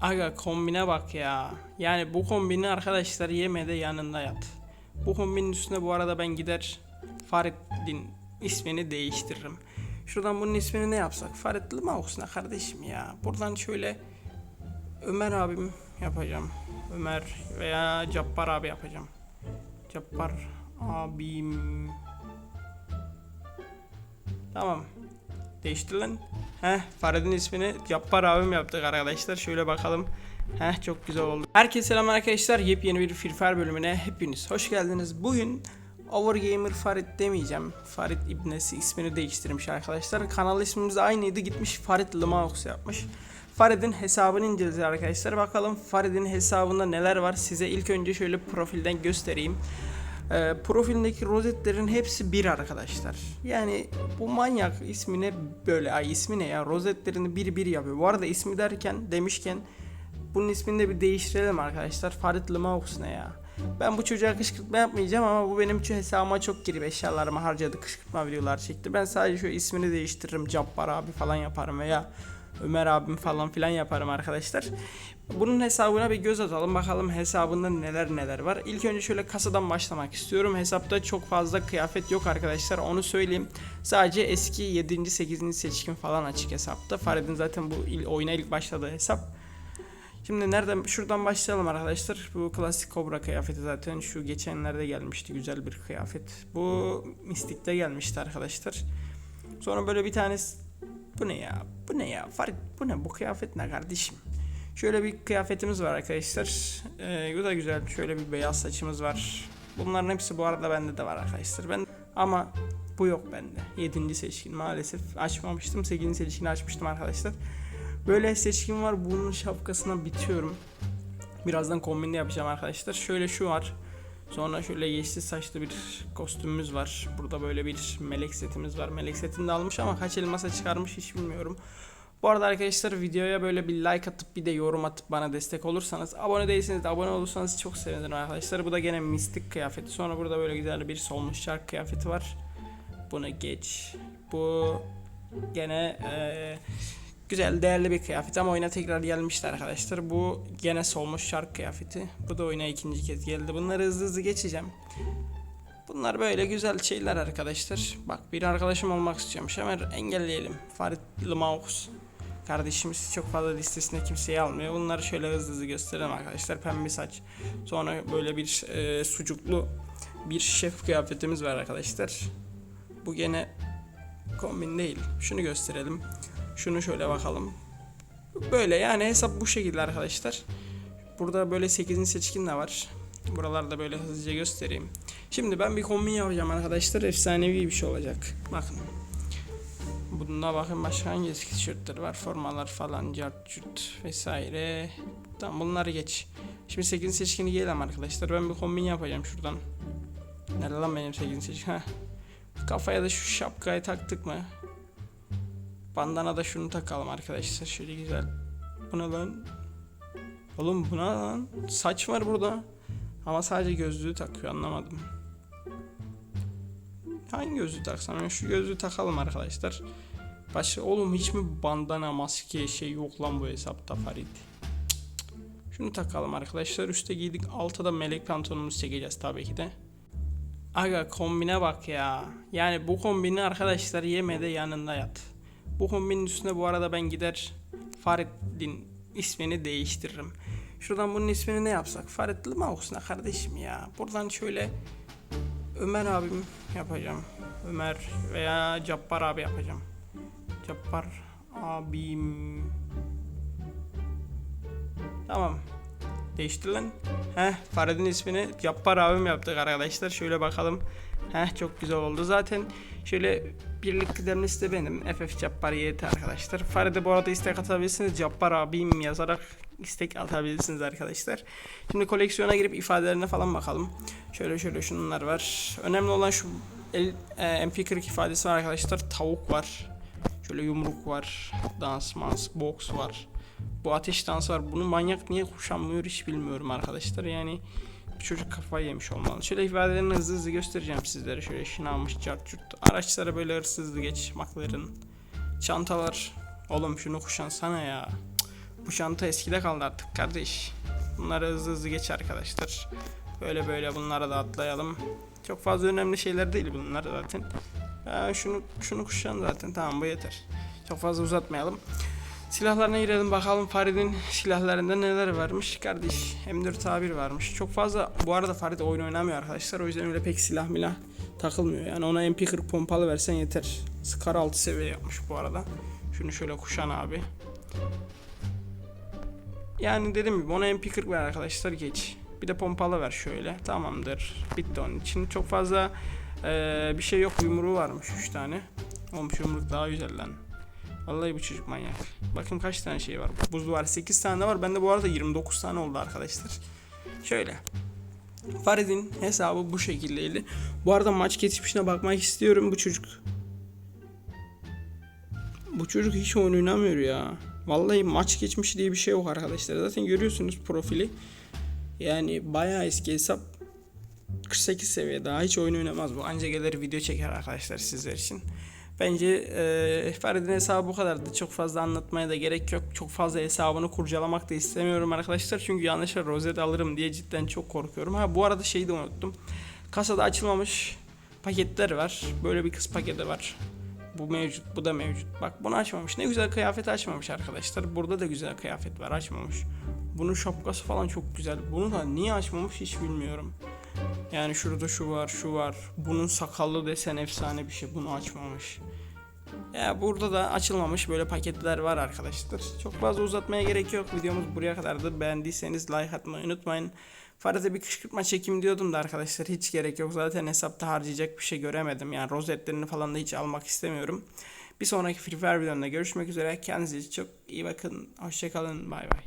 Aga kombine bak ya. Yani bu kombini arkadaşlar yeme de yanında yat. Bu kombinin üstüne bu arada ben gider Farid'in ismini değiştiririm. Şuradan bunun ismini ne yapsak? Farid Limaux ne kardeşim ya. Buradan şöyle Ömer abim yapacağım. Ömer veya Cappar abi yapacağım. Cappar abim. Tamam. Değiştir lan. Heh Farid'in ismini Cappar abim yaptık arkadaşlar. Şöyle bakalım. Heh çok güzel oldu. Herkese selam arkadaşlar. Yepyeni bir Free Fire bölümüne hepiniz hoş geldiniz. Bugün Overgamer Farid demeyeceğim. Farid İbnesi ismini değiştirmiş arkadaşlar. Kanal ismimiz aynıydı. Gitmiş Farid Limaux yapmış. Farid'in hesabını inceleyeceğiz arkadaşlar. Bakalım Farid'in hesabında neler var. Size ilk önce şöyle profilden göstereyim. Ee, profilindeki rozetlerin hepsi bir arkadaşlar. Yani bu manyak ismine böyle ay ismi ne ya rozetlerini bir bir yapıyor. Bu arada ismi derken demişken bunun ismini de bir değiştirelim arkadaşlar. Farid Limaux ne ya? Ben bu çocuğa kışkırtma yapmayacağım ama bu benim şu hesabıma çok girip eşyalarımı harcadı kışkırtma videolar çekti. Ben sadece şu ismini değiştiririm. Cabbar abi falan yaparım veya Ömer abim falan filan yaparım arkadaşlar. Bunun hesabına bir göz atalım bakalım hesabında neler neler var. İlk önce şöyle kasadan başlamak istiyorum. Hesapta çok fazla kıyafet yok arkadaşlar onu söyleyeyim. Sadece eski 7. 8. seçkin falan açık hesapta. Farid'in zaten bu il, oyuna ilk başladığı hesap. Şimdi nereden şuradan başlayalım arkadaşlar. Bu klasik kobra kıyafeti zaten şu geçenlerde gelmişti güzel bir kıyafet. Bu mistikte gelmişti arkadaşlar. Sonra böyle bir tanesi bu ne ya? Bu ne ya? Farid bu ne? Bu kıyafet ne kardeşim? Şöyle bir kıyafetimiz var arkadaşlar. Ee, bu da güzel. Şöyle bir beyaz saçımız var. Bunların hepsi bu arada bende de var arkadaşlar. Ben ama bu yok bende. 7. seçkin maalesef açmamıştım. 8. seçkini açmıştım arkadaşlar. Böyle seçkin var. Bunun şapkasına bitiyorum. Birazdan kombinle yapacağım arkadaşlar. Şöyle şu var. Sonra şöyle yeşil saçlı bir kostümümüz var. Burada böyle bir melek setimiz var. Melek setini de almış ama kaç elmasa çıkarmış hiç bilmiyorum. Bu arada arkadaşlar videoya böyle bir like atıp bir de yorum atıp bana destek olursanız abone değilseniz de abone olursanız çok sevinirim arkadaşlar. Bu da gene mistik kıyafeti. Sonra burada böyle güzel bir solmuş şark kıyafeti var. Bunu geç. Bu gene eee Güzel değerli bir kıyafet ama oyuna tekrar gelmişti arkadaşlar. Bu gene solmuş şark kıyafeti. Bu da oyuna ikinci kez geldi. Bunları hızlı hızlı geçeceğim. Bunlar böyle güzel şeyler arkadaşlar. Bak bir arkadaşım olmak istiyormuş. Hemen engelleyelim. Farid Limaux. Kardeşimiz çok fazla listesine kimseyi almıyor. Bunları şöyle hızlı hızlı gösterelim arkadaşlar. Pembe saç. Sonra böyle bir e, sucuklu bir şef kıyafetimiz var arkadaşlar. Bu gene kombin değil. Şunu gösterelim. Şunu şöyle bakalım. Böyle yani hesap bu şekilde arkadaşlar. Burada böyle 8. seçkin de var. Buralarda böyle hızlıca göstereyim. Şimdi ben bir kombin yapacağım arkadaşlar. Efsanevi bir şey olacak. Bakın. Bunda bakın başka hangi eski tişörtler var. Formalar falan. Cart cürt vesaire. Tamam bunları geç. Şimdi 8. seçkini gelelim arkadaşlar. Ben bir kombin yapacağım şuradan. Nerede lan benim 8. seçkin? Kafaya da şu şapkayı taktık mı? Bandana da şunu takalım arkadaşlar. Şöyle güzel. Bu ne lan? Oğlum bu ne lan? Saç var burada. Ama sadece gözlüğü takıyor anlamadım. Hangi gözlüğü taksam? Şu gözlüğü takalım arkadaşlar. Başka oğlum hiç mi bandana maske şey yok lan bu hesapta Farid? Şunu takalım arkadaşlar. Üste giydik. Altta da melek pantolonumuzu çekeceğiz tabii ki de. Aga kombine bak ya. Yani bu kombini arkadaşlar yeme de yanında yat. Bu kombinin üstüne bu arada ben gider Farid'in ismini değiştiririm. Şuradan bunun ismini ne yapsak? Farid Limaux ne kardeşim ya. Buradan şöyle Ömer abim yapacağım. Ömer veya Cappar abi yapacağım. Cappar abim. Tamam. Değiştir lan. Heh Farid'in ismini Cappar abim yaptık arkadaşlar. Şöyle bakalım. Heh çok güzel oldu. Zaten şöyle birlik kıdemlisi de benim. FF Cappar YT arkadaşlar. Farid'e bu arada istek atabilirsiniz. Cappar abim yazarak istek atabilirsiniz arkadaşlar. Şimdi koleksiyona girip ifadelerine falan bakalım. Şöyle şöyle şunlar var. Önemli olan şu el, e, MP40 ifadesi var arkadaşlar. Tavuk var. Şöyle yumruk var. Dans, mans, boks var. Bu ateş dansı var. Bunu manyak niye kuşanmıyor hiç bilmiyorum arkadaşlar. Yani bu çocuk kafayı yemiş olmalı. Şöyle ifadelerini hızlı hızlı göstereceğim sizlere. Şöyle şınamış, cart curt. Araçlara böyle hırsız hızlı geç. McLaren. Çantalar. Oğlum şunu kuşansana ya. Bu çanta eskide kaldı artık kardeş. Bunları hızlı hızlı geç arkadaşlar. Böyle böyle bunlara da atlayalım. Çok fazla önemli şeyler değil bunlar zaten. Şunu şunu kuşan zaten tamam bu yeter. Çok fazla uzatmayalım. Silahlarına girelim bakalım Farid'in silahlarında neler varmış. Kardeş M4A1 varmış. Çok fazla bu arada Farid oyun oynamıyor arkadaşlar. O yüzden öyle pek silah milah takılmıyor. Yani ona MP40 pompalı versen yeter. Scar 6 seviye yapmış bu arada. Şunu şöyle kuşan abi. Yani dedim gibi ona MP40 ver arkadaşlar geç. Bir de pompalı ver şöyle. Tamamdır. Bitti onun için. Çok fazla eee, bir şey yok. Yumruğu varmış 3 tane. Olmuş yumruk daha güzel lan. Vallahi bu çocuk manyak. Bakın kaç tane şey var. Buz var 8 tane var. Bende bu arada 29 tane oldu arkadaşlar. Şöyle. Farid'in hesabı bu şekildeydi. Bu arada maç geçmişine bakmak istiyorum. Bu çocuk bu çocuk hiç oynamıyor ya. Vallahi maç geçmiş diye bir şey yok arkadaşlar. Zaten görüyorsunuz profili. Yani bayağı eski hesap. 48 seviye daha hiç oyun oynamaz bu. Anca gelir video çeker arkadaşlar sizler için. Bence e, Farid'in hesabı bu kadardı. Çok fazla anlatmaya da gerek yok. Çok fazla hesabını kurcalamak da istemiyorum arkadaşlar. Çünkü yanlışa rozet alırım diye cidden çok korkuyorum. Ha bu arada şeyi de unuttum. Kasada açılmamış paketler var. Böyle bir kız paketi var. Bu mevcut, bu da mevcut. Bak bunu açmamış. Ne güzel kıyafet açmamış arkadaşlar. Burada da güzel kıyafet var, açmamış. Bunun şapkası falan çok güzel. Bunu da niye açmamış hiç bilmiyorum. Yani şurada şu var, şu var. Bunun sakallı desen efsane bir şey. Bunu açmamış. Ya burada da açılmamış böyle paketler var arkadaşlar. Çok fazla uzatmaya gerek yok. Videomuz buraya kadardı. Beğendiyseniz like atmayı unutmayın. Farid'e bir kışkırtma çekim diyordum da arkadaşlar hiç gerek yok. Zaten hesapta harcayacak bir şey göremedim. Yani rozetlerini falan da hiç almak istemiyorum. Bir sonraki Free Fire videomda görüşmek üzere. Kendinize çok iyi bakın. Hoşçakalın. Bay bay.